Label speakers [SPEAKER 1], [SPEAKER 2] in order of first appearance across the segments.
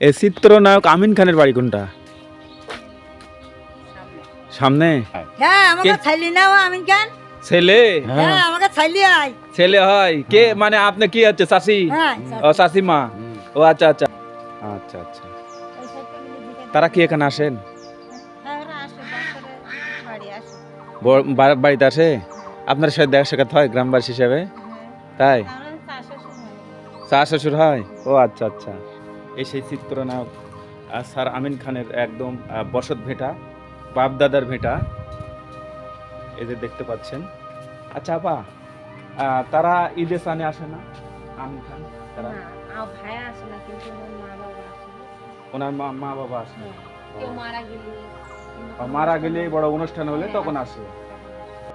[SPEAKER 1] এ চিত্রনায়ক আমিন খানের বাড়ি কোনটা? সামনে।
[SPEAKER 2] হ্যাঁ আমাকে ছাইলি নাও আমিন খান?
[SPEAKER 1] ছেলে?
[SPEAKER 2] হ্যাঁ। আমাকে ছাইলি আয়
[SPEAKER 1] ছেলে হয়। কে? মানে আপনি কি হচ্ছে
[SPEAKER 2] হ্যাঁ
[SPEAKER 1] ও ও আচ্ছা আচ্ছা। আচ্ছা আচ্ছা। তারা কি এখানে আসেন? বাড়িতে আসে? আপনার সাথে দেখা সাক্ষাৎ হয় গ্রামবাসী হিসেবে? তাই? চা শ্বশুর হয়? ও আচ্ছা আচ্ছা। এই সেই চিত্রনায়ক স্যার আমিন খানের একদম বসত ভেটা বাপদাদার ভেটা এদের দেখতে পাচ্ছেন। আচ্ছা আপা তারা ঈদে সানে আসে না? আমিন খান তারা? ওনার মা মা বাবা আসে মারা গেলে বড় অনুষ্ঠান হলে তখন আসে।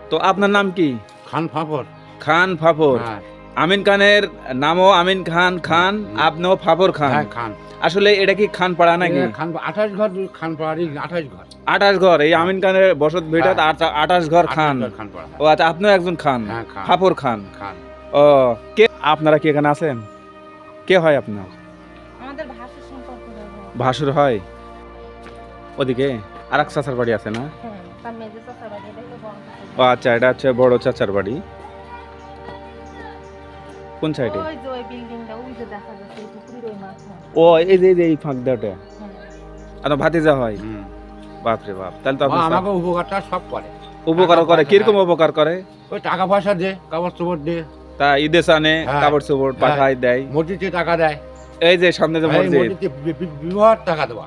[SPEAKER 1] তো আপনার নাম কি?
[SPEAKER 3] খান ফাফর।
[SPEAKER 1] খান ফাফর।
[SPEAKER 3] হ্যাঁ।
[SPEAKER 1] আমিন খানের নামও আমিন খান খান আপনিও ফাফর খান।
[SPEAKER 3] হ্যাঁ, খান।
[SPEAKER 1] আসলে এটা কি খান পাড়া নাকি
[SPEAKER 3] খান আঠাশ ঘর খান পাড়ারই আঠাশ ঘর।
[SPEAKER 1] আঠাশ ঘর এই আমিন খানের বসত ভিটা
[SPEAKER 3] হ্যাঁ।
[SPEAKER 1] আঠাশ ঘর খান।
[SPEAKER 3] খান
[SPEAKER 1] ও আচ্ছা আপনিও একজন খান
[SPEAKER 3] হ্যাঁ
[SPEAKER 1] ফাফর খান।
[SPEAKER 3] খান।
[SPEAKER 1] ও কে আপনারা কি এখানে আছেন? কে হয় আপনার?
[SPEAKER 2] আমাদের ভাষার সম্পর্ক
[SPEAKER 1] ভাসুর হয়? ওদিকে আর এক চাচার বাড়ি আছে না? ও আচ্ছা এটা হচ্ছে বড় চাচার বাড়ি।
[SPEAKER 2] ওই মাথা
[SPEAKER 1] ও এই যে এই যে এই ফাঁক দেওয়াটা?
[SPEAKER 2] হ্যাঁ
[SPEAKER 1] আর ভাতিজা হয়?
[SPEAKER 3] হুম।
[SPEAKER 1] বাপ রে বাপ তাহলে তো আপনার
[SPEAKER 3] আমাকে উপকারটা সব করে।
[SPEAKER 1] উপকার করে কীরকম উপকার করে?
[SPEAKER 3] ওই টাকা পয়সা দে কাপড় চোপড় দে।
[SPEAKER 1] তা ঈদে সানে
[SPEAKER 3] হ্যাঁ।
[SPEAKER 1] কাপড় চোপড়
[SPEAKER 3] হ্যাঁ।
[SPEAKER 1] পাঠায় দেয়?
[SPEAKER 3] মসজিদে টাকা দেয়।
[SPEAKER 1] এই যে সামনে যে মসজিদ।
[SPEAKER 3] বিবাহ টাকা দেওয়া।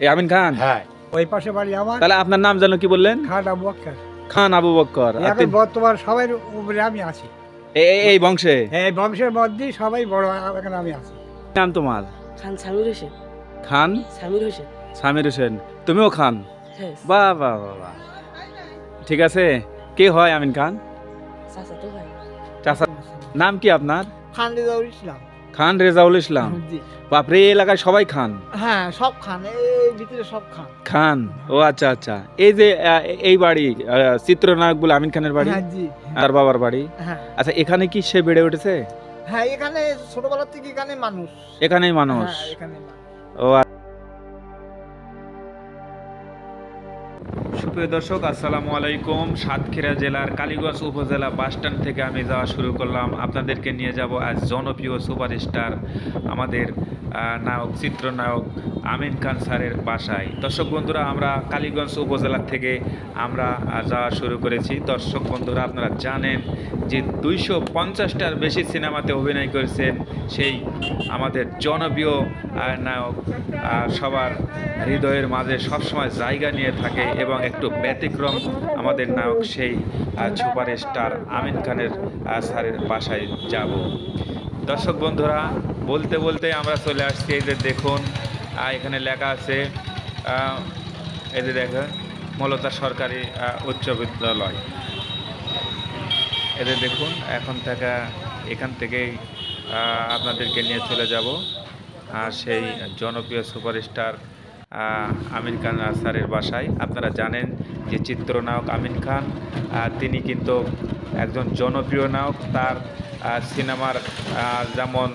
[SPEAKER 1] এই আমিন খান?
[SPEAKER 3] হ্যাঁ।
[SPEAKER 4] ওই পাশে বাড়ি আমার।
[SPEAKER 1] তাহলে আপনার নাম জানো কি বললেন?
[SPEAKER 4] খাট আবু বক্কর।
[SPEAKER 1] খান আবু বক্কর।
[SPEAKER 4] বর্তমান সবাই উপরে আমি আছি।
[SPEAKER 1] এই বংশে।
[SPEAKER 4] এই বংশের মধ্যেই সবাই বড় এখানে আমি আছি।
[SPEAKER 1] নাম তোমার?
[SPEAKER 5] খান সামির হোসেন।
[SPEAKER 1] খান?
[SPEAKER 5] সামির হোসেন।
[SPEAKER 1] সামির হোসেন। তুমিও খান?
[SPEAKER 5] বা
[SPEAKER 1] বাহ বাহ বাহ বাহ। ঠিক আছে কে হয় আমিন খান?
[SPEAKER 5] চাচা তো ভাই।
[SPEAKER 1] চাচা নাম কি আপনার?
[SPEAKER 4] খান রেজাউল ইসলাম।
[SPEAKER 1] খান রেজাউল ইসলাম। বাপরে এই এলাকায় সবাই খান?
[SPEAKER 4] হ্যাঁ সব খান। এই ভিতরে সব খান।
[SPEAKER 1] খান? ও আচ্ছা আচ্ছা। এই যে এই বাড়ি চিত্রনায়ক বলে আমিন খানের বাড়ি
[SPEAKER 4] আর
[SPEAKER 1] তার বাবার বাড়ি?
[SPEAKER 4] হ্যাঁ।
[SPEAKER 1] আচ্ছা এখানে কি সে বেড়ে উঠেছে?
[SPEAKER 4] হ্যাঁ এখানে ছোটবেলা থেকে এখানে মানুষ।
[SPEAKER 1] এখানেই মানুষ।
[SPEAKER 4] হ্যাঁ এখানে মানুষ।
[SPEAKER 1] ও সুপ্রিয় দর্শক, আসসালামু আলাইকুম। সাতক্ষীরা জেলার কালীগঞ্জ উপজেলা বাসস্ট্যান্ড থেকে আমি যাওয়া শুরু করলাম। আপনাদেরকে নিয়ে যাব আজ জনপ্রিয় সুপারস্টার, আমাদের নায়ক, চিত্রনায়ক আমিন খান স্যারের বাসায়। দর্শক বন্ধুরা, আমরা কালীগঞ্জ উপজেলা থেকে আমরা যাওয়া শুরু করেছি। দর্শক বন্ধুরা, আপনারা জানেন যে দুইশো পঞ্চাশটার বেশি সিনেমাতে অভিনয় করেছেন সেই আমাদের জনপ্রিয় নায়ক সবার হৃদয়ের মাঝে সবসময় জায়গা নিয়ে থাকে এবং একটু ব্যতিক্রম আমাদের নায়ক সেই সুপার স্টার আমিন খানের স্যারের বাসায় যাব। দর্শক বন্ধুরা, বলতে বলতে আমরা চলে আসছি এই যে দেখুন এখানে লেখা আছে এই যে দেখেন, মলতা সরকারি উচ্চ বিদ্যালয়। এদের দেখুন, এখন থেকে, এখান থেকেই আপনাদেরকে নিয়ে চলে যাব। আর সেই জনপ্রিয় সুপারস্টার আমিন খান স্যারের বাসায়। আপনারা জানেন যে চিত্রনায়ক আমিন খান তিনি কিন্তু একজন জনপ্রিয় নায়ক। তার সিনেমার যেমন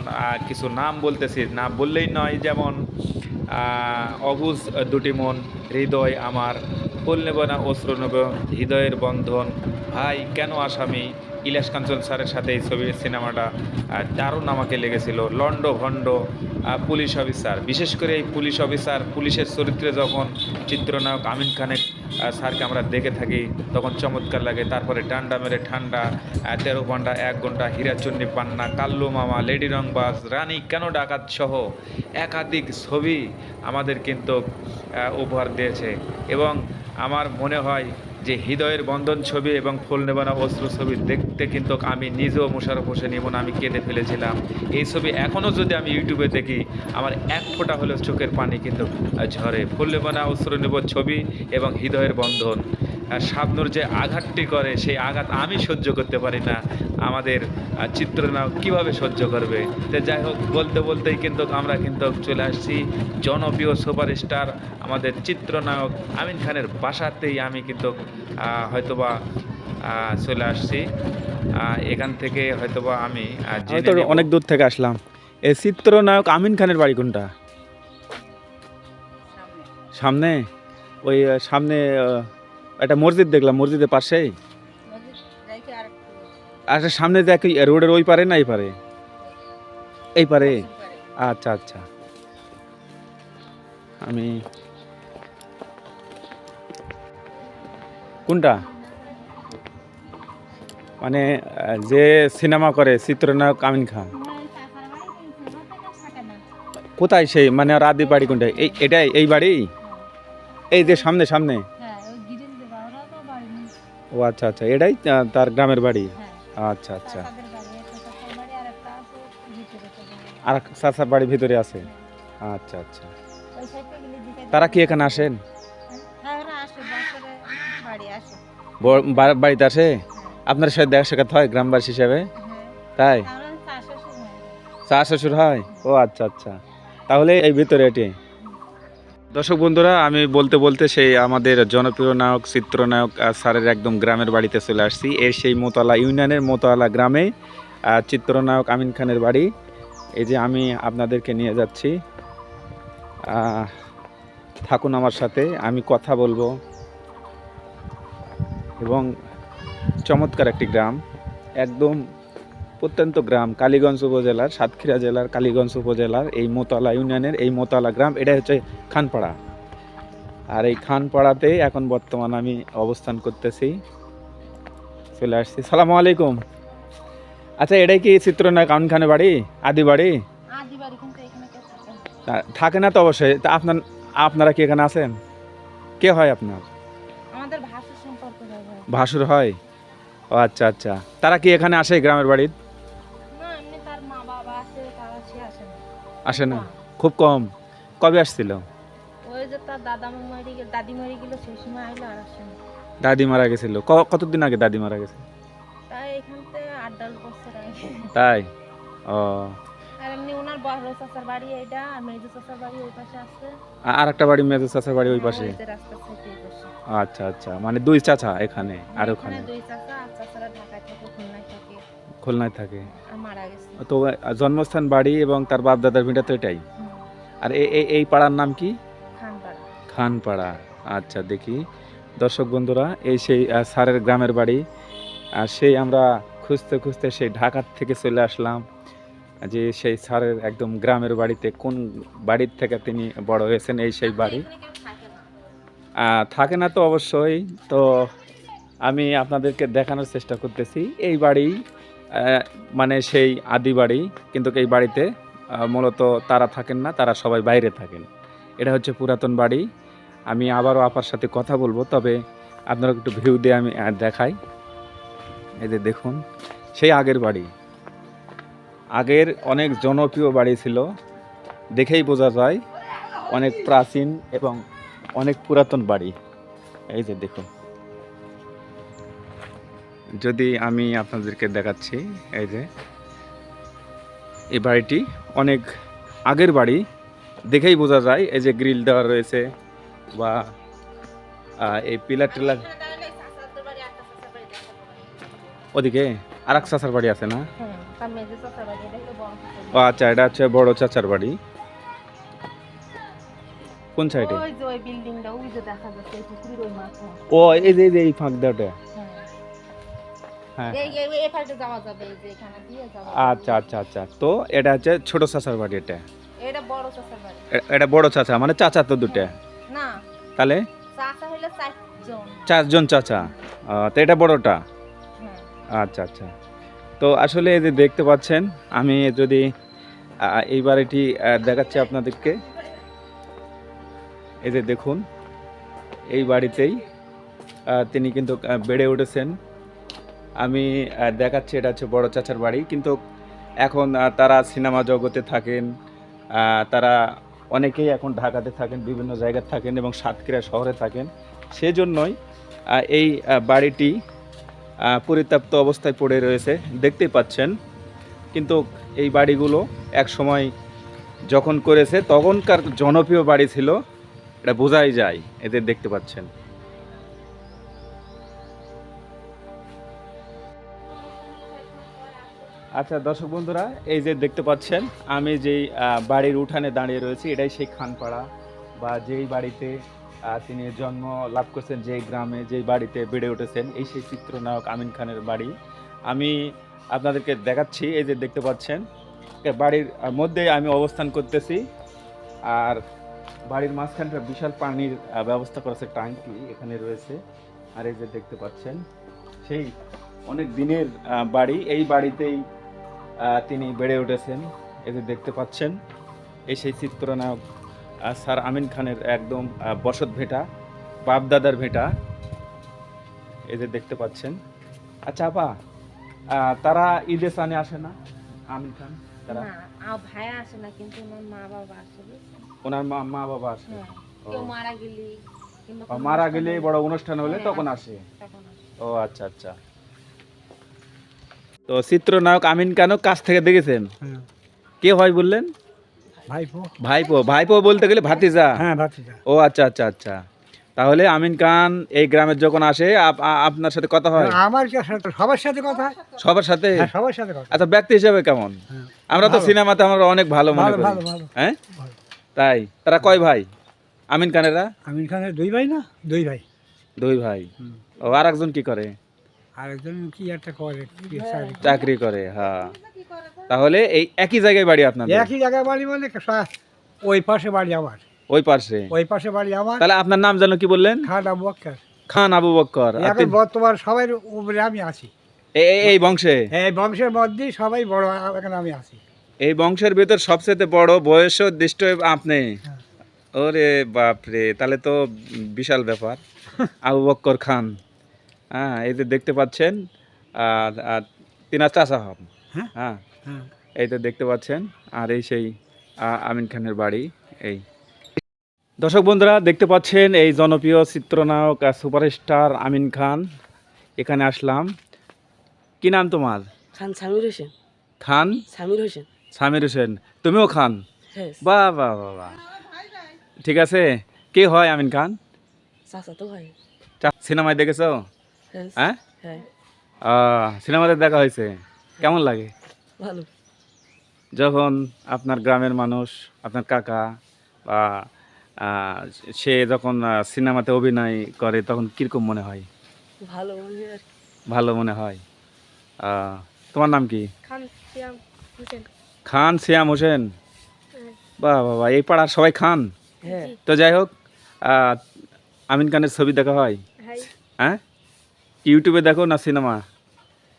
[SPEAKER 1] কিছু নাম বলতেছি, না বললেই নয়, যেমন অবুজ দুটি মন, হৃদয় আমার ফুল নেব না, অশ্রু নেব, হৃদয়ের বন্ধন, ভাই কেন আসামি? ইলাস কাঞ্চন স্যারের সাথে এই ছবির সিনেমাটা দারুণ আমাকে লেগেছিল। লন্ড ভণ্ড পুলিশ অফিসার। বিশেষ করে এই পুলিশ অফিসার, পুলিশের চরিত্রে যখন চিত্রনায়ক আমিন খানের স্যারকে আমরা দেখে থাকি, তখন চমৎকার লাগে। তারপরে ডান্ডা মেরে ঠান্ডা তেরো ঘণ্টা, এক ঘণ্টা হীরাচন্ডী পান্না, কাল্লু মামা, লেডি রংবাজ, রানী কেন ডাকাত সহ একাধিক ছবি আমাদের কিন্তু উপহার দিয়েছে। এবং আমার মনে হয় যে হৃদয়ের বন্ধন ছবি এবং ফুল নেবানা অস্ত্র ছবি দেখতে কিন্তু আমি নিজেও মোশারফ হোসেন ইমন, আমি কেঁদে ফেলেছিলাম। এই ছবি এখনও যদি আমি ইউটিউবে দেখি, আমার এক ফোঁটা হলেও চোখের পানি কিন্তু ঝরে। ফুল নেবানা অস্ত্র নেব ছবি এবং হৃদয়ের বন্ধন। শাবনুর যে আঘাতটি করে সেই আঘাত আমি সহ্য করতে পারি না। আমাদের চিত্রনায়ক কীভাবে সহ্য করবে? তো যাই হোক বলতে বলতেই কিন্তু আমরা কিন্তু চলে আসছি। জনপ্রিয় সুপারস্টার আমাদের চিত্রনায়ক আমিন খানের বাসাতেই আমি কিন্তু হয়তোবা চলে আসছি। এখান থেকে হয়তোবা আমি।
[SPEAKER 6] অনেক দূর থেকে আসলাম। এই চিত্রনায়ক আমিন খানের বাড়ি কোনটা?
[SPEAKER 1] সামনে। ওই সামনে একটা মসজিদ দেখলাম, মসজিদের পাশেই। আচ্ছা সামনে দেখ রোডের ওই পারে না এই পারে? এই পারে। আচ্ছা আচ্ছা। আমি কোনটা? মানে যে সিনেমা করে চিত্রনায়ক আমিন খান। কোথায় সেই? মানে আর আদি বাড়ি কোনটা? এই, এটাই, এই বাড়ি? এই যে সামনে সামনে। ও আচ্ছা আচ্ছা। এটাই তার গ্রামের বাড়ি?
[SPEAKER 2] হ্যাঁ।
[SPEAKER 1] আচ্ছা আচ্ছা।
[SPEAKER 2] আর।
[SPEAKER 1] চাচার বাড়ি ভিতরে আছে? আচ্ছা আচ্ছা। তারা কি এখানে আসেন?
[SPEAKER 2] হ্যাঁ
[SPEAKER 1] বাড়িতে আসে?
[SPEAKER 2] হ্যাঁ।
[SPEAKER 1] আপনার সাথে দেখা সাক্ষাৎ হয় গ্রামবাসী হিসাবে? তাই? চা শ্বশুর হয়? ও আচ্ছা আচ্ছা। তাহলে এই ভিতরে এটি? দর্শক বন্ধুরা, আমি বলতে বলতে সেই আমাদের জনপ্রিয় নায়ক, চিত্রনায়ক স্যারের একদম গ্রামের বাড়িতে চলে আসছি। এর সেই মোতলা ইউনিয়নের মোতলা গ্রামে চিত্রনায়ক আমিন খানের বাড়ি। এই যে আমি আপনাদেরকে নিয়ে যাচ্ছি। থাকুন আমার সাথে, আমি কথা বলব। এবং চমৎকার একটি গ্রাম, একদম প্রত্যন্ত গ্রাম কালীগঞ্জ উপজেলার সাতক্ষীরা জেলার কালীগঞ্জ উপজেলার এই মোতালা ইউনিয়নের এই মোতালা গ্রাম এটা হচ্ছে খানপাড়া। আর এই খানপাড়াতে এখন বর্তমান আমি অবস্থান করতেছি। চলে আসছি। সালামু আলাইকুম। আচ্ছা এটাই কি চিত্রনায়ক আমিন খানের বাড়ি? আদি বাড়ি?
[SPEAKER 2] থাকে না।
[SPEAKER 1] তা- অবশ্যই। তা আপনার আপনারা কি এখানে আছেন? কে হয় আপনার? ভাসুর হয় ও আচ্ছা আচ্ছা। তারা কি এখানে আসে গ্রামের বাড়ি
[SPEAKER 2] আসে না।
[SPEAKER 1] খুব কম। কবে আসছিল?
[SPEAKER 2] ওই যে তার দাদা মরি গেল দাদি মরি গেল সেই সময় আইলো আর আসে না।
[SPEAKER 1] দাদি মারা গেছিল। কতদিন আগে দাদি মারা গেছে?
[SPEAKER 2] তাই এখান থেকে আট দশ বছর আগে।
[SPEAKER 1] তাই? ও।
[SPEAKER 2] আর এমনি ওনার বড় চাচার বাড়ি এটা আর মেজো চাচার বাড়ি ওই পাশে আছে।
[SPEAKER 1] আর একটা বাড়ি মেজো চাচার বাড়ি ওই পাশে?
[SPEAKER 2] ওই যে রাস্তা থেকে এই পাশে।
[SPEAKER 1] আচ্ছা আচ্ছা। মানে দুই চাচা এখানে আর ওখানে?
[SPEAKER 2] দুই চাচা খুলনায় থাকে। মারা গেছে।
[SPEAKER 1] তো জন্মস্থান বাড়ি এবং তার বাপ দাদার ভিটা তো এটাই। আর এই এই- পাড়ার নাম কি?
[SPEAKER 2] খানপাড়া।
[SPEAKER 1] আচ্ছা দেখি। দর্শক বন্ধুরা এই সেই স্যারের গ্রামের বাড়ি। আর সেই আমরা খুঁজতে খুঁজতে সেই ঢাকার থেকে চলে আসলাম যে সেই স্যারের একদম গ্রামের বাড়িতে কোন বাড়ির থেকে তিনি বড় হয়েছেন এই সেই বাড়ি।
[SPEAKER 2] থাকে না
[SPEAKER 1] তো অবশ্যই। তো আমি আপনাদেরকে দেখানোর চেষ্টা করতেছি। এই বাড়ি মানে সেই আদি বাড়ি, কিন্তু এই বাড়িতে মূলত তারা থাকেন না, তারা সবাই বাইরে থাকেন। এটা হচ্ছে পুরাতন বাড়ি। আমি আবারও আপার সাথে কথা বলব, তবে আপনারা একটু ভিউ দিয়ে আমি দেখাই। এই যে দেখুন, সেই আগের বাড়ি। আগের অনেক জনপ্রিয় বাড়ি ছিল। দেখেই বোঝা যায়, অনেক প্রাচীন এবং অনেক পুরাতন বাড়ি। এই যে দেখুন। যদি আমি আপনাদেরকে দেখাচ্ছি এই যে এই বাড়িটি অনেক আগের বাড়ি। দেখেই বোঝা যায় এই যে গ্রিল দেওয়া রয়েছে বা এই পিলার টিলার। ওদিকে আর এক চাচার বাড়ি আছে না?
[SPEAKER 2] হ্যাঁ
[SPEAKER 1] ও আচ্ছা এটা হচ্ছে বড় চাচার বাড়ি। কোন সাইডে?
[SPEAKER 2] ওই যে ওই বিল্ডিংটা ওই যে দেখা যাচ্ছে এই পুকুরের ওই মাথা
[SPEAKER 1] ও এই যে এই যে এই ফাঁক দেওয়াটা। আচ্ছা আচ্ছা আচ্ছা। তো এটা হচ্ছে ছোট চাচার বাড়ি এটা?
[SPEAKER 2] এটা বড় চাচার বাড়ি।
[SPEAKER 1] এটা বড় চাচা মানে চাচা তো দুটা?
[SPEAKER 2] না।
[SPEAKER 1] তাহলে?
[SPEAKER 2] চাচা চারজন
[SPEAKER 1] চারজন চাচা। তো এটা বড়টা?
[SPEAKER 2] হ্যাঁ।
[SPEAKER 1] আচ্ছা আচ্ছা। তো আসলে এই যে দেখতে পাচ্ছেন আমি যদি এই বাড়িটি দেখাচ্ছি আপনাদেরকে। এই যে দেখুন এই বাড়িতেই তিনি কিন্তু বেড়ে উঠেছেন। আমি দেখাচ্ছি এটা হচ্ছে বড় চাচার বাড়ি। কিন্তু এখন তারা সিনেমা জগতে থাকেন তারা অনেকেই এখন ঢাকাতে থাকেন বিভিন্ন জায়গায় থাকেন এবং সাতক্ষীরা শহরে থাকেন। সেজন্যই এই বাড়িটি আহ, পরিত্যক্ত অবস্থায় পড়ে রয়েছে দেখতেই পাচ্ছেন। কিন্তু এই বাড়িগুলো এক সময় যখন করেছে তখনকার জনপ্রিয় বাড়ি ছিল এটা বোঝাই যায় এদের দেখতে পাচ্ছেন। আচ্ছা দর্শক বন্ধুরা, এই যে দেখতে পাচ্ছেন, আমি যেই বাড়ির উঠানে দাঁড়িয়ে রয়েছি, এটাই সেই খানপাড়া বা যেই বাড়িতে তিনি জন্ম লাভ করছেন, যেই গ্রামে, যেই বাড়িতে বেড়ে উঠেছেন, এই সেই চিত্রনায়ক আমিন খানের বাড়ি। আমি আপনাদেরকে দেখাচ্ছি, এই যে দেখতে পাচ্ছেন বাড়ির মধ্যে আমি অবস্থান করতেছি, আর বাড়ির মাঝখানটা বিশাল পানির ব্যবস্থা করেছে ট্যাঙ্কি এখানে রয়েছে, আর এই যে দেখতে পাচ্ছেন, সেই অনেক দিনের বাড়ি, এই বাড়িতেই তিনি বেড়ে উঠেছেন। এই যে দেখতে পাচ্ছেন এই সেই চিত্রনায়ক স্যার আমিন খানের একদম বসত ভেটা বাপদাদার ভেটা। এই যে দেখতে পাচ্ছেন। আচ্ছা আপা তারা ঈদে সানে আসে না? আমিন খান তারা?
[SPEAKER 2] ভাইয়া আসে না কিন্তু ওনার মা বাবা আসে
[SPEAKER 1] ওনার মা মা বাবা আসে।
[SPEAKER 2] হ্যাঁ। কেউ মারা গেলে
[SPEAKER 1] মারা গেলে বড় অনুষ্ঠান হলে
[SPEAKER 2] হ্যাঁ,
[SPEAKER 1] তখন আসে। ও আচ্ছা আচ্ছা। তো চিত্রনায়ক আমিন খানও কাছ থেকে দেখেছেন?
[SPEAKER 4] হ্যাঁ।
[SPEAKER 1] কে হয় বললেন?
[SPEAKER 4] ভাইপো।
[SPEAKER 1] ভাইপো। ভাইপো বলতে গেলে ভাতিজা।
[SPEAKER 4] হ্যাঁ ভাতিজা।
[SPEAKER 1] ও আচ্ছা আচ্ছা আচ্ছা। তাহলে আমিন খান এই গ্রামের যখন আসে আপনার সাথে কথা হয়?
[SPEAKER 4] আমার সবার সাথে কথা হয়?
[SPEAKER 1] সবার সাথে?
[SPEAKER 4] হ্যাঁ সবার সাথে কথা
[SPEAKER 1] আচ্ছা ব্যক্তি হিসেবে কেমন। আমরা তো সিনেমাতে আমরা অনেক ভালো মনে করি। হ্যাঁ? তাই? তারা কয় ভাই? আমিন খানেরা
[SPEAKER 4] আমিন খানের দুই ভাই না? দুই ভাই।
[SPEAKER 1] দুই ভাই। ও আর একজন কি করে?
[SPEAKER 4] আরেকজন কি একটা করে? চাকরি করে।
[SPEAKER 1] হ্যাঁ। তাহলে এই একই জায়গায় বাড়ি আপনাদের?
[SPEAKER 4] একই জায়গায় বাড়ি মানে ওই পাশে বাড়ি আমার।
[SPEAKER 1] ওই পাশে?
[SPEAKER 4] ওই পাশে বাড়ি আমার।
[SPEAKER 1] তাহলে আপনার নাম জানো কি বললেন?
[SPEAKER 4] খাটা বক্কার।
[SPEAKER 1] খান আবু বক্কর।
[SPEAKER 4] এখন বর্তমান সবাই উপরে আমি আছি।
[SPEAKER 1] এই বংশে?
[SPEAKER 4] এই বংশের মধ্যেই সবাই বড় এখন আমি আছি।
[SPEAKER 1] এই বংশের ভিতর সবচেয়ে বড় বয়স দৃষ্ট আপনি?
[SPEAKER 4] হ্যাঁ।
[SPEAKER 1] ওরে বাপরে তাহলে তো বিশাল ব্যাপার। আবু বক্কর খান। হ্যাঁ এই যে দেখতে পাচ্ছেন আর আর তিনার চাষা হব
[SPEAKER 4] হ্যাঁ।
[SPEAKER 1] হ্যাঁ।
[SPEAKER 4] হ্যাঁ।
[SPEAKER 1] এই তো দেখতে পাচ্ছেন আর এই সেই আমিন খানের বাড়ি এই। দর্শক বন্ধুরা দেখতে পাচ্ছেন এই জনপ্রিয় চিত্রনায়ক আর সুপারস্টার আমিন খান। এখানে আসলাম। কি নাম তোমার?
[SPEAKER 5] খান সামির হোসেন।
[SPEAKER 1] খান?
[SPEAKER 5] সামির হোসেন।
[SPEAKER 1] সামির হোসেন। তুমিও খান?
[SPEAKER 5] হ্যাঁ।
[SPEAKER 1] বাহ বাহ বাহ বাহ। ঠিক আছে? কে হয় আমিন খান?
[SPEAKER 5] চাচা তো ভাই।
[SPEAKER 1] চা- সিনেমায় দেখেছ?
[SPEAKER 5] হ্যাঁ?
[SPEAKER 1] হ্যাঁ।
[SPEAKER 5] হ্যাঁ
[SPEAKER 1] সিনেমাতে দেখা হয়েছে। কেমন লাগে?
[SPEAKER 5] ভালো।
[SPEAKER 1] যখন আপনার গ্রামের মানুষ আপনার কাকা বা সে যখন সিনেমাতে অভিনয় করে তখন কীরকম মনে হয়?
[SPEAKER 5] ভালো মনে হয়।
[SPEAKER 1] ভালো মনে হয়। তোমার নাম কি?
[SPEAKER 2] খান সিয়াম হোসেন।
[SPEAKER 1] খান শ্যাম হোসেন? বাহ বাবা এই পাড়ার সবাই খান?
[SPEAKER 5] হ্যাঁ।
[SPEAKER 1] তো যাই হোক আমিন খানের ছবি দেখা হয়। হ্যাঁ? ইউটিউবে দেখো না সিনেমা?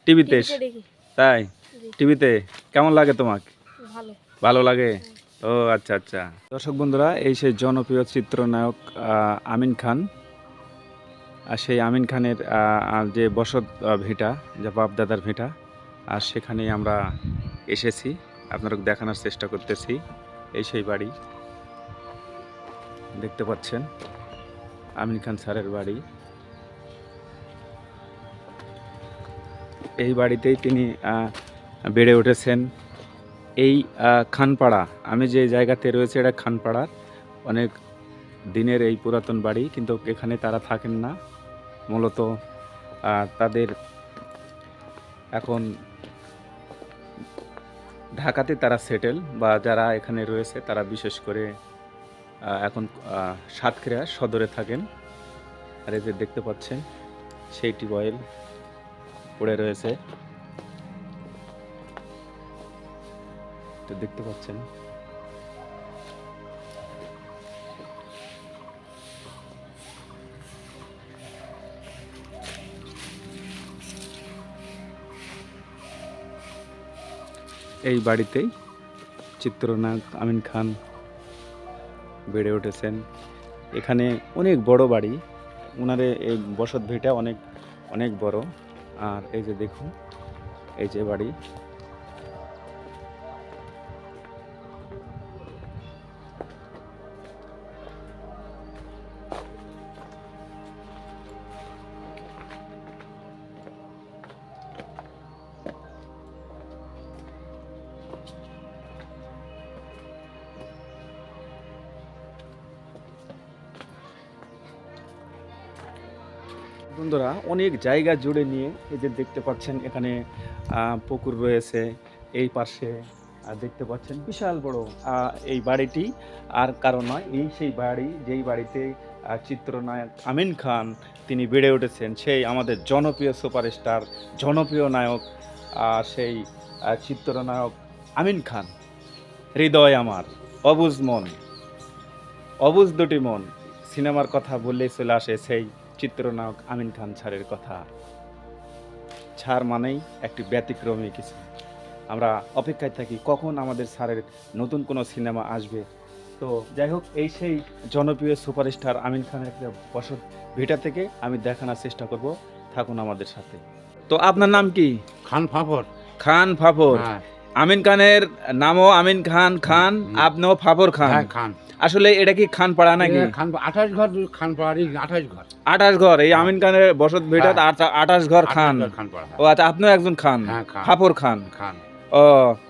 [SPEAKER 1] টিভিতে? তাই? টিভিতে? কেমন লাগে তোমাকে?
[SPEAKER 2] ভালো।
[SPEAKER 1] লাগে? ও আচ্ছা আচ্ছা। দর্শক বন্ধুরা এই সেই জনপ্রিয় চিত্রনায়ক আমিন খান। আর সেই আমিন খানের যে বসত ভিটা যা বাপ দাদার ভিটা আর সেখানেই আমরা এসেছি। আপনারা দেখানোর চেষ্টা করতেছি। এই সেই বাড়ি। দেখতে পাচ্ছেন? আমিন খান স্যারের বাড়ি। এই বাড়িতেই তিনি বেড়ে উঠেছেন। এই খানপাড়া, আমি যে জায়গাতে রয়েছে এটা খানপাড়ার অনেক দিনের এই পুরাতন বাড়ি, কিন্তু এখানে তারা থাকেন না। মূলত তাদের এখন ঢাকাতে তারা সেটেল বা যারা এখানে রয়েছে তারা বিশেষ করে এখন সাতক্ষীরা সদরে থাকেন। আর এদের দেখতে পাচ্ছেন সেই টিউবওয়েল পড়ে রয়েছে। দেখতে পাচ্ছেন। এই বাড়িতেই চিত্রনায়ক আমিন খান বেড়ে উঠেছেন। এখানে অনেক বড় বাড়ি। ওনারে এই বসত ভিটা অনেক অনেক বড়। আর এই যে দেখুন এই যে বাড়ি। বন্ধুরা, অনেক জায়গা জুড়ে নিয়ে এই যে দেখতে পাচ্ছেন, এখানে পুকুর রয়েছে, এই পাশে আর দেখতে পাচ্ছেন বিশাল বড় এই বাড়িটি। আর কারণ নয়, এই সেই বাড়ি, যেই বাড়িতে চিত্রনায়ক আমিন খান তিনি বেড়ে উঠেছেন, সেই আমাদের জনপ্রিয় সুপারস্টার, জনপ্রিয় নায়ক সেই চিত্রনায়ক আমিন খান। হৃদয় আমার, অবুজ মন, অবুজ দুটি মন, সিনেমার কথা বললেই চলে আসে সেই চিত্রনায়ক আমিন খান ছাড়ের কথা। ছাড় মানেই একটি ব্যতিক্রমী কিছু। আমরা অপেক্ষায় থাকি কখন আমাদের স্যারের নতুন কোনো সিনেমা আসবে। তো যাই হোক এই সেই জনপ্রিয় সুপারস্টার আমিন খানের একটা বসত ভিটা থেকে আমি দেখানোর চেষ্টা করব। থাকুন আমাদের সাথে। তো আপনার নাম কি?
[SPEAKER 3] খান ফাফর।
[SPEAKER 1] খান ফাফর।
[SPEAKER 3] হ্যাঁ।
[SPEAKER 1] আমিন খানের নামও আমিন খান খান। আপনিও ফাফর খান।
[SPEAKER 3] হ্যাঁ খান।
[SPEAKER 1] আসলে এটা কি খান পাড়া নাকি
[SPEAKER 3] খান আঠাশ ঘর খান পাড়ারই আঠাশ ঘর।
[SPEAKER 1] আঠাশ ঘর এই আমিন খানের বসত ভিটা
[SPEAKER 3] হ্যাঁ।
[SPEAKER 1] আঠাশ ঘর খান।
[SPEAKER 3] আঠাশ ঘর খান পাড়া
[SPEAKER 1] ও আচ্ছা আপনিও একজন খান?
[SPEAKER 3] হ্যাঁ খান।
[SPEAKER 1] খান? ও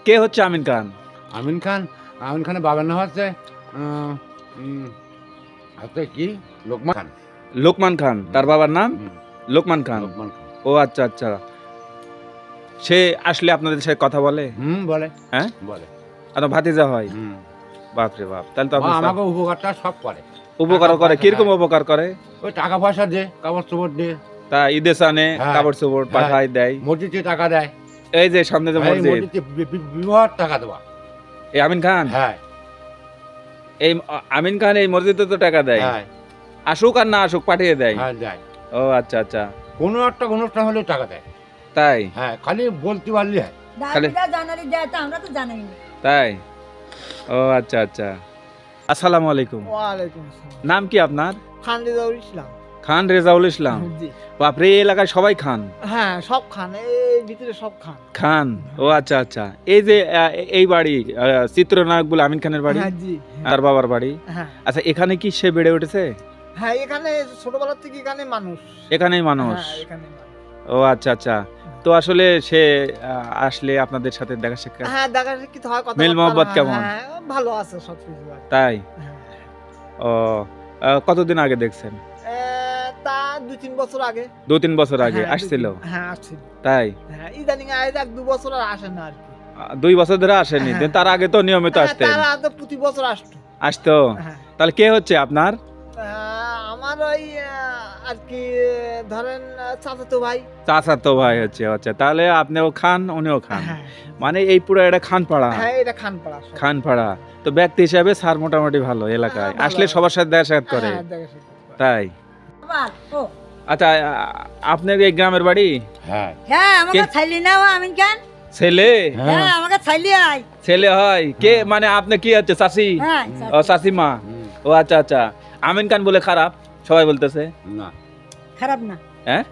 [SPEAKER 1] কে হচ্ছে আমিন খান?
[SPEAKER 3] আমিন খান? আমিন খানের বাবার নাম হচ্ছে কি? লোকমান খান।
[SPEAKER 1] লোকমান খান তার বাবার নাম? লোকমান খান?
[SPEAKER 3] লোকমান খান।
[SPEAKER 1] ও আচ্ছা আচ্ছা। সে আসলে আপনাদের সাথে কথা বলে?
[SPEAKER 3] হুম বলে।
[SPEAKER 1] হ্যাঁ?
[SPEAKER 3] বলে।
[SPEAKER 1] আপনার ভাতিজা হয়?
[SPEAKER 3] হুম।
[SPEAKER 1] বাপরে বাপ। তাহলে তো
[SPEAKER 3] আমাকে উপকারটা সব করে।
[SPEAKER 1] উপকার করে কীরকম উপকার করে?
[SPEAKER 3] ওই টাকা পয়সা দে কাপড় চোপড় দে।
[SPEAKER 1] তা সানে
[SPEAKER 3] হ্যাঁ।
[SPEAKER 1] কাপড় চোপড়
[SPEAKER 3] হ্যাঁ।
[SPEAKER 1] পাঠায় দেয়।
[SPEAKER 3] মসজিদে টাকা দেয়।
[SPEAKER 1] এই যে সামনে যে মসজিদ।
[SPEAKER 3] মসজিদে বিবাহ টাকা দেওয়া।
[SPEAKER 1] এই আমিন খান?
[SPEAKER 3] হ্যাঁ।
[SPEAKER 1] এই আমিন খান এই মসজিদে তো টাকা দেয়।
[SPEAKER 3] হ্যাঁ।
[SPEAKER 1] আসুক আর না আসুক পাঠিয়ে দেয়।
[SPEAKER 3] হ্যাঁ দেয়।
[SPEAKER 1] ও আচ্ছা আচ্ছা।
[SPEAKER 3] কোনো একটা অনুষ্ঠান হলে টাকা দেয়।
[SPEAKER 1] তাই?
[SPEAKER 3] হ্যাঁ খালি বলতে পারলি হয়।
[SPEAKER 1] খালি-
[SPEAKER 2] জানুয়ারি দেয় তো আমরা তো জানাই
[SPEAKER 1] তাই? ও আচ্ছা আচ্ছা। আসসালামু আলাইকুম।
[SPEAKER 4] ওয়ালাইকুম আসসালাম।
[SPEAKER 1] নাম কি আপনার?
[SPEAKER 4] খান রেজাউল ইসলাম।
[SPEAKER 1] খান রেজাউল ইসলাম।
[SPEAKER 4] জি।
[SPEAKER 1] বাপরে এই এলাকায় সবাই খান?
[SPEAKER 4] হ্যাঁ সব খান। এই ভিতরে সব খান।
[SPEAKER 1] খান? ও আচ্ছা আচ্ছা। এই যে এই বাড়ি চিত্রনায়ক বলে আমিন খানের বাড়ি?
[SPEAKER 4] হ্যাঁ জি
[SPEAKER 1] তার বাবার বাড়ি?
[SPEAKER 4] হ্যাঁ।
[SPEAKER 1] আচ্ছা এখানে কি সে বেড়ে উঠেছে?
[SPEAKER 4] হ্যাঁ এখানে থেকে এখানে মানুষ।
[SPEAKER 1] এখানেই মানুষ।
[SPEAKER 4] হ্যাঁ এখানে মানুষ।
[SPEAKER 1] ও আচ্ছা আচ্ছা। তো আসলে সে আসলে আপনাদের সাথে দেখা সাক্ষাৎ
[SPEAKER 4] হ্যাঁ দেখা সাক্ষাৎ হয় কথা
[SPEAKER 1] মিল মহব্বত কেমন?
[SPEAKER 4] হ্যাঁ ভালো আছে সব কিছু
[SPEAKER 1] তাই?
[SPEAKER 4] হ্যাঁ।
[SPEAKER 1] ও কতদিন আগে দেখছেন?
[SPEAKER 4] তা দুই তিন বছর আগে।
[SPEAKER 1] দু তিন বছর আগে
[SPEAKER 4] হ্যাঁ,
[SPEAKER 1] আসছিল?
[SPEAKER 4] হ্যাঁ আসছিল।
[SPEAKER 1] তাই?
[SPEAKER 4] হ্যাঁ ইদানিং আজ এক দু বছর আর আসে না আর কি।
[SPEAKER 1] দুই বছর ধরে আসেনি। কিন্তু তার আগে তো নিয়মিত আসতেন।
[SPEAKER 4] তার আগে প্রতি বছর আসতো।
[SPEAKER 1] আসতো? তাহলে কে হচ্ছে আপনার?
[SPEAKER 4] আমার ওই আর কি ধরেন চাচাতো ভাই।
[SPEAKER 1] চাচা তো ভাই হচ্ছে আচ্ছা তাহলে আপনিও খান উনিও খান।
[SPEAKER 4] হ্যাঁ।
[SPEAKER 1] মানে এই পুরো এটা খানপাড়া?
[SPEAKER 4] হ্যাঁ এটা খানপাড়া
[SPEAKER 1] খানপাড়া। তো ব্যক্তি হিসাবে স্যার মোটামুটি ভালো এলাকায়।
[SPEAKER 4] হ্যাঁ,
[SPEAKER 1] আসলে সবার সাথে দেখা সাক্ষাৎ করে।
[SPEAKER 4] হ্যাঁ।
[SPEAKER 1] তাই? আচ্ছা আপনার এই গ্রামের বাড়ি?
[SPEAKER 3] হ্যাঁ।
[SPEAKER 2] হ্যাঁ আমাকে ছাইলি নাও আমিন খান
[SPEAKER 1] ছেলে?
[SPEAKER 2] হ্যাঁ। আমাকে ছাইলি আয়
[SPEAKER 1] ছেলে হয়? কে? মানে আপনি কি হচ্ছে চাষি?
[SPEAKER 2] হ্যাঁ
[SPEAKER 1] ও চাষিমা
[SPEAKER 3] হুম,
[SPEAKER 1] ও আচ্ছা আচ্ছা। আমিন খান বলে খারাপ সবাই বলতেছে।
[SPEAKER 3] না।
[SPEAKER 2] খারাপ না।
[SPEAKER 1] হ্যাঁ?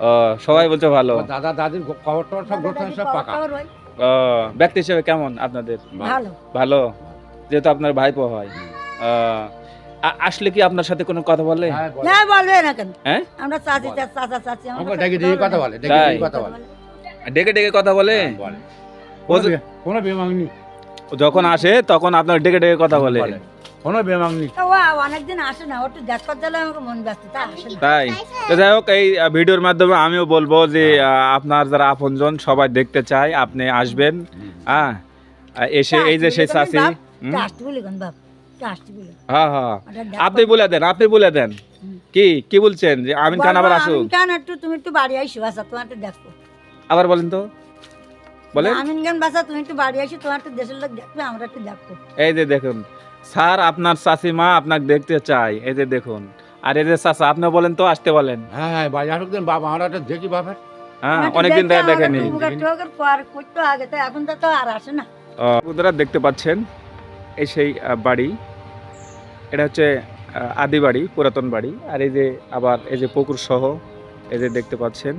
[SPEAKER 1] ও সবাই বলছে ভালো।
[SPEAKER 3] দাদা দাদির খবর টবর সব গোটা সব পাকা।
[SPEAKER 1] ও ব্যক্তি হিসেবে কেমন আপনাদের?
[SPEAKER 2] ভালো।
[SPEAKER 1] ভালো। যেহেতু আপনার ভাইপো হয়।
[SPEAKER 3] হুম।
[SPEAKER 1] ও, আ- আসলে কি আপনার সাথে কোনো কথা বলে?
[SPEAKER 3] হ্যাঁ,
[SPEAKER 2] না বলবে না কেন?
[SPEAKER 1] হ্যাঁ?
[SPEAKER 2] আমরা চাচি
[SPEAKER 3] বলে।
[SPEAKER 2] চাচা চাচি
[SPEAKER 3] আমাকে ডেকে ডেকে কথা বলে ডেকে ডেকে কথা বলে।
[SPEAKER 1] ডেকে ডেকে কথা বলে?
[SPEAKER 3] হ্যাঁ, বলে। কোনো
[SPEAKER 1] যে-
[SPEAKER 3] বে-
[SPEAKER 1] যখন আসে তখন আপনার ডেকে ডেকে কথা বলে।
[SPEAKER 3] কোনো বেমাংনি
[SPEAKER 2] ও অনেকদিন আসে না ওর দেখবার দিলে আমাকে মন ব্যস্ত তা আসে না।
[SPEAKER 1] তাই? তো যাই হোক এই ভিডিওর মাধ্যমে আমিও বলব যে আপনার যারা আপনজন সবাই দেখতে চায় আপনি আসবেন হ্যাঁ। এসে এই যে সেই চাষি
[SPEAKER 2] বলি বলি।
[SPEAKER 1] হ্যাঁ হ্যাঁ। আপনি বলে দেন আপনি বলে দেন। কি কি বলছেন? যে আমিন খান আবার
[SPEAKER 2] বলব,
[SPEAKER 1] আসুক।
[SPEAKER 2] খান একটু তুমি একটু বাড়ি আইসো আচ্ছা তোমার একটু দেখো
[SPEAKER 1] আবার বলেন তো। বলেন।
[SPEAKER 2] আমিন খান বাসা তুমি একটু বাড়ি আইসো তোমার একটু দেশের লোক দেখবে আমরা একটু দেখব
[SPEAKER 1] এই যে দেখুন স্যার আপনার চাষিমা আপনাকে দেখতে চাই এই যে দেখুন। আর এই যে চাষা আপনি বলেন তো আসতে বলেন।
[SPEAKER 3] হ্যাঁ হ্যাঁ বাড়ি আসুক দেন বাবা আমরা একটা দেখি বাপের।
[SPEAKER 1] হ্যাঁ অনেকদিন ধরে দেখেনি। বন্ধুরা দেখতে পাচ্ছেন? এই সেই বাড়ি। এটা হচ্ছে আহ, আদি বাড়ি পুরাতন বাড়ি। আর এই যে আবার এই যে পুকুর সহ এই যে দেখতে পাচ্ছেন?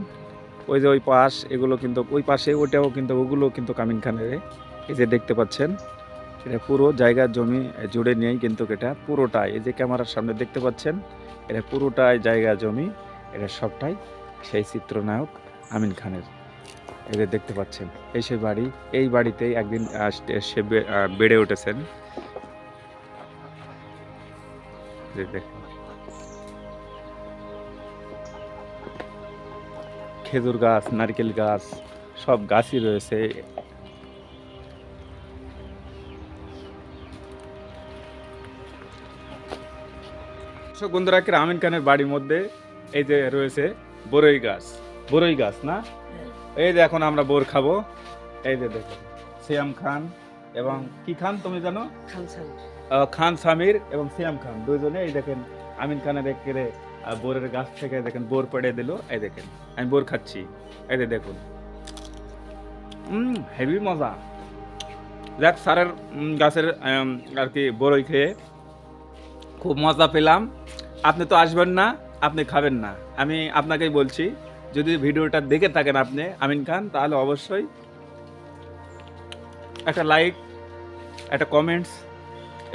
[SPEAKER 1] ওই যে ওই পাশ এগুলো কিন্তু ওই পাশে ওটাও কিন্তু ওগুলো কিন্তু কামিন খানের এই যে দেখতে পাচ্ছেন? এটা পুরো জায়গা জমি জুড়ে নিয়েই কিন্তু এটা পুরোটাই। এই যে ক্যামেরার সামনে দেখতে পাচ্ছেন, এটা পুরোটাই জায়গা জমি, এটা সবটাই সেই চিত্রনায়ক আমিন খানের। এদের দেখতে পাচ্ছেন, এই সেই বাড়ি, এই বাড়িতেই একদিন সে- বেড়ে উঠেছেন। খেজুর গাছ, নারকেল গাছ, সব গাছই রয়েছে। দর্শক বন্ধুরা কি আমিন খানের বাড়ির মধ্যে এই যে রয়েছে বরই গাছ। বরই গাছ না? এই যে এখন আমরা বোর খাব। এই যে দেখো সিয়াম খান এবং কি খান তুমি জানো? খান সামির এবং সিয়াম খান দুইজনে এই দেখেন আমিন খানের একেবারে আহ, বোরের গাছ থেকে দেখেন বোর পেড়ে দিল। এই দেখেন আমি বোর খাচ্ছি। এই যে দেখুন। হেভি মজা। দেখ স্যারের উম, গাছের আর কি বরই খেয়ে খুব মজা পেলাম। আপনি তো আসবেন না আপনি খাবেন না। আমি আপনাকেই বলছি যদি ভিডিওটা দেখে থাকেন আপনি আমিন খান তাহলে অবশ্যই একটা লাইক একটা কমেন্টস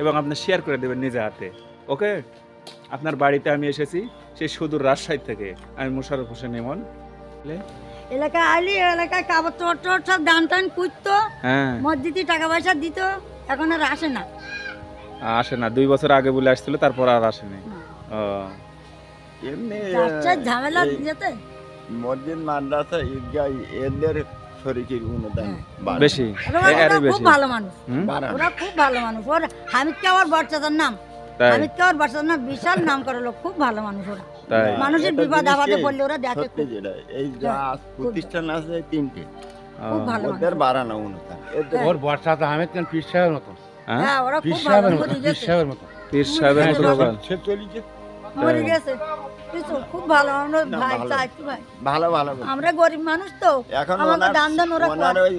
[SPEAKER 1] এবং আপনি শেয়ার করে দেবেন নিজে হাতে। ওকে আপনার বাড়িতে আমি এসেছি সেই সুদূর রাজশাহী থেকে। আমি মোশারফ হোসেন ইমন।
[SPEAKER 6] এলাকায় আইলি এলাকায় কাপড় চোপড় সব দান টান কুচতো
[SPEAKER 1] হ্যাঁ।
[SPEAKER 6] মসজিদে টাকা পয়সা দিত এখন আর আসে না।
[SPEAKER 1] আসে না। দুই বছর আগে বলে আসছিল তারপর আর আসেনি
[SPEAKER 7] এমনি
[SPEAKER 6] যাচ্ছে ঝামেলা যেতে?
[SPEAKER 7] মসজিদ মাদ্রাসা ঈদগাহ এদের শরীরের অনুদান
[SPEAKER 1] বেশি। আরও
[SPEAKER 6] ওরা খুব ভালো মানুষ। ওরা খুব ভালো মানুষ। ওর হামিদ কাওয়ার বর্ষাদার নাম। হামিদ কাওয়ার বর্ষাদার নাম বিশাল নাম করে লোক। খুব ভালো মানুষ ওরা। মানুষের বিপদ আপদে পড়লে ওরা দেখে
[SPEAKER 7] সত্যি
[SPEAKER 6] খুব।
[SPEAKER 7] যেটা। এই যা প্রতিষ্ঠান আছে তিনটে।
[SPEAKER 6] খুব ভালো
[SPEAKER 7] ওদের বাড়ানো অনুদান
[SPEAKER 3] ওর বর্ষাতে আহমেদ খান পীর সাহেবের মতো।
[SPEAKER 1] হ্যাঁ
[SPEAKER 6] হ্যাঁ ওরা খুব ভালো
[SPEAKER 3] সাহেবের মতো
[SPEAKER 6] মরে
[SPEAKER 3] পীর সাহেবের মতো।
[SPEAKER 1] পীর সাহেবের মতো
[SPEAKER 6] হ্যাঁ,
[SPEAKER 1] বাবা।
[SPEAKER 7] সে চলিছে
[SPEAKER 6] মরে গেছে কিছু খুব ভালো আমরা ভাই চাইছি ভাই।
[SPEAKER 7] ভালো ভালো।
[SPEAKER 6] আমরা গরিব মানুষ তো
[SPEAKER 7] এখন
[SPEAKER 6] আমাকে
[SPEAKER 7] ওনার
[SPEAKER 6] দান ওরা
[SPEAKER 7] ওনার ওই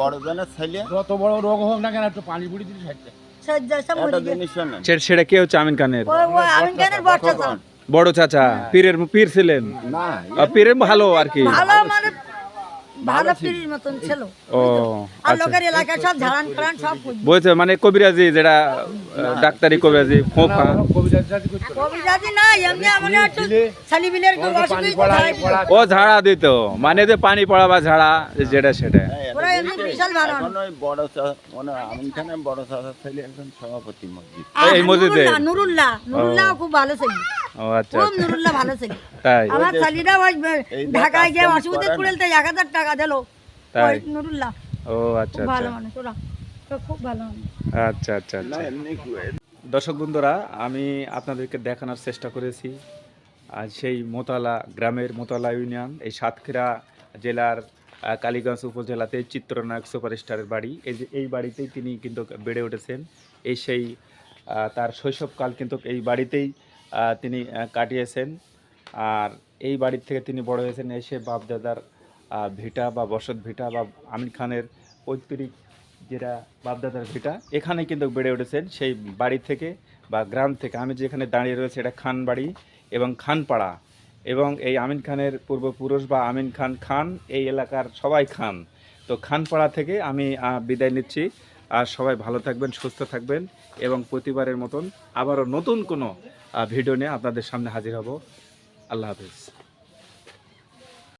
[SPEAKER 7] বড় জনের ছেলে।
[SPEAKER 3] যত বড় রোগ হোক না কেন একটু পানি দিলে সাইডটা
[SPEAKER 1] সেটা কে হচ্ছে আমিন খানের? বড় চাচা। পীরের পীর ছিলেন।
[SPEAKER 7] না
[SPEAKER 1] পীরের ভালো আর কি।
[SPEAKER 6] ভালো মানে ভালো পিড়ির মতন ছিল।
[SPEAKER 1] ও
[SPEAKER 6] আর
[SPEAKER 1] আচ্ছা।
[SPEAKER 6] লোকের এলাকায় সব ঝাড়ান ফাড়ান সব
[SPEAKER 1] বলছে মানে কবিরাজি যেটা ডাক্তারি কবিরাজি ফোঁফা
[SPEAKER 3] কবিতা জাতি করতে
[SPEAKER 6] কবিরাজি না এমনি এমন একটু ছেলিবিলের
[SPEAKER 3] পানি পড়া
[SPEAKER 6] ঝাড়াই দিত।
[SPEAKER 3] পড়া।
[SPEAKER 1] ও ঝাড়া দিত। মানে যে পানি পড়া বা ঝাড়া যেটা সেটা।
[SPEAKER 7] হ্যাঁ,
[SPEAKER 6] ওরা এমনি বিশাল ভালো।
[SPEAKER 7] বড় মানে আমিন বড় চাচার ছেলে একজন সভাপতি মসজিদ।
[SPEAKER 1] এই মসজিদে?
[SPEAKER 6] নুরুল্লাহ, নুরুল্লাহ। নুরুল্লাহ খুব ভালো ছিল।
[SPEAKER 1] ও আচ্ছা
[SPEAKER 6] খুব
[SPEAKER 1] আচ্ছা।
[SPEAKER 6] নুরুল্লাহ ভালো ছিল।
[SPEAKER 1] তাই
[SPEAKER 6] আমার ওই ঢাকায় গিয়ে অসুবিধা এক হাজার টাকা দিল।
[SPEAKER 1] তাই।
[SPEAKER 6] নুরুল্লাহ।
[SPEAKER 1] ও আচ্ছা
[SPEAKER 6] ভালো
[SPEAKER 1] আচ্ছা।
[SPEAKER 6] মানুষ ওরা। ওরা খুব ভালো
[SPEAKER 1] আচ্ছা আচ্ছা
[SPEAKER 7] না
[SPEAKER 1] আচ্ছা দর্শক বন্ধুরা আমি আপনাদেরকে দেখানোর চেষ্টা করেছি। আজ সেই মোতালা গ্রামের মোতালা ইউনিয়ন এই সাতক্ষীরা জেলার আহ, কালীগঞ্জ উপজেলাতে চিত্রনায়ক সুপার সুপারস্টারের বাড়ি। এই যে এই বাড়িতেই তিনি কিন্তু বেড়ে উঠেছেন। এই সেই আহ, তার শৈশবকাল কিন্তু এই বাড়িতেই তিনি কাটিয়েছেন। আর এই বাড়ির থেকে তিনি বড় হয়েছেন এসে বাপদাদার ভিটা বা বসত ভিটা বা আমির খানের পৈতৃক যেটা বাপদাদার ভিটা এখানে কিন্তু বেড়ে উঠেছেন। সেই বাড়ি থেকে বা গ্রাম থেকে আমি যেখানে দাঁড়িয়ে রয়েছে এটা খান বাড়ি এবং খানপাড়া এবং এই আমিন খানের পূর্বপুরুষ বা আমিন খান খান, এই এলাকার সবাই খান। তো খানপাড়া থেকে আমি বিদায় নিচ্ছি। আর সবাই ভালো থাকবেন, সুস্থ থাকবেন এবং প্রতিবারের মতন আবারও নতুন কোনো ভিডিও নিয়ে আপনাদের সামনে হাজির হব। আল্লাহ হাফিজ।